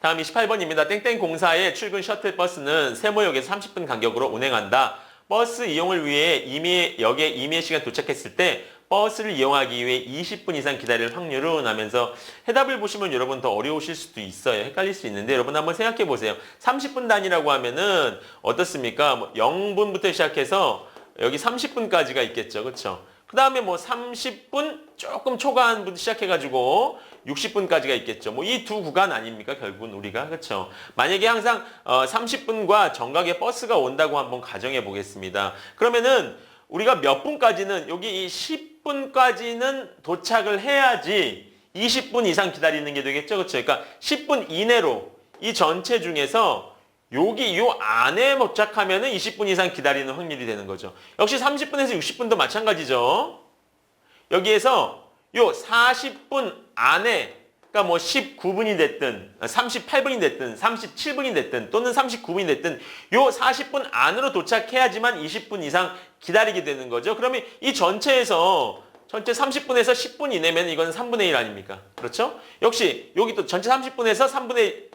다음 28번입니다. 땡땡 공사의 출근 셔틀버스는 세모역에서 30분 간격으로 운행한다. 버스 이용을 위해 이미 역에 임의 시간 도착했을 때 버스를 이용하기 위해 20분 이상 기다릴 확률은 하면서 해답을 보시면 여러분 더 어려우실 수도 있어요. 헷갈릴 수 있는데 여러분 한번 생각해 보세요. 30분 단위라고 하면은 어떻습니까? 뭐 0분부터 시작해서 여기 30분까지가 있겠죠. 그렇죠? 그 다음에 뭐 30분 조금 초과한부터 시작해가지고 60분까지가 있겠죠. 뭐 이 두 구간 아닙니까? 결국은 우리가 그렇죠. 만약에 항상 어, 30분과 정각의 버스가 온다고 한번 가정해 보겠습니다. 그러면은 우리가 몇 분까지는 여기 이 10분까지는 도착을 해야지 20분 이상 기다리는 게 되겠죠. 그렇죠. 그러니까 10분 이내로 이 전체 중에서 여기 요 안에 도착하면은 20분 이상 기다리는 확률이 되는 거죠. 역시 30분에서 60분도 마찬가지죠. 여기에서 요 40분 안에 그러니까 뭐 19분이 됐든 38분이 됐든 37분이 됐든 또는 39분이 됐든 요 40분 안으로 도착해야지만 20분 이상 기다리게 되는 거죠. 그러면 이 전체에서 전체 30분에서 10분 이내면 이건 3분의 1 아닙니까? 그렇죠? 역시 여기 또 전체 30분에서 3분의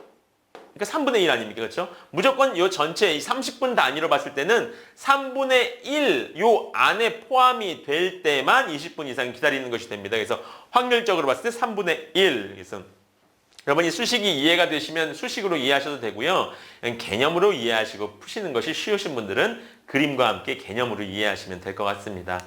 그러니까 3분의 1 아닙니까? 그렇죠? 무조건 요 전체 이 30분 단위로 봤을 때는 3분의 1 요 안에 포함이 될 때만 20분 이상 기다리는 것이 됩니다. 그래서 확률적으로 봤을 때 3분의 1. 그래서 여러분이 수식이 이해가 되시면 수식으로 이해하셔도 되고요. 개념으로 이해하시고 푸시는 것이 쉬우신 분들은 그림과 함께 개념으로 이해하시면 될 것 같습니다.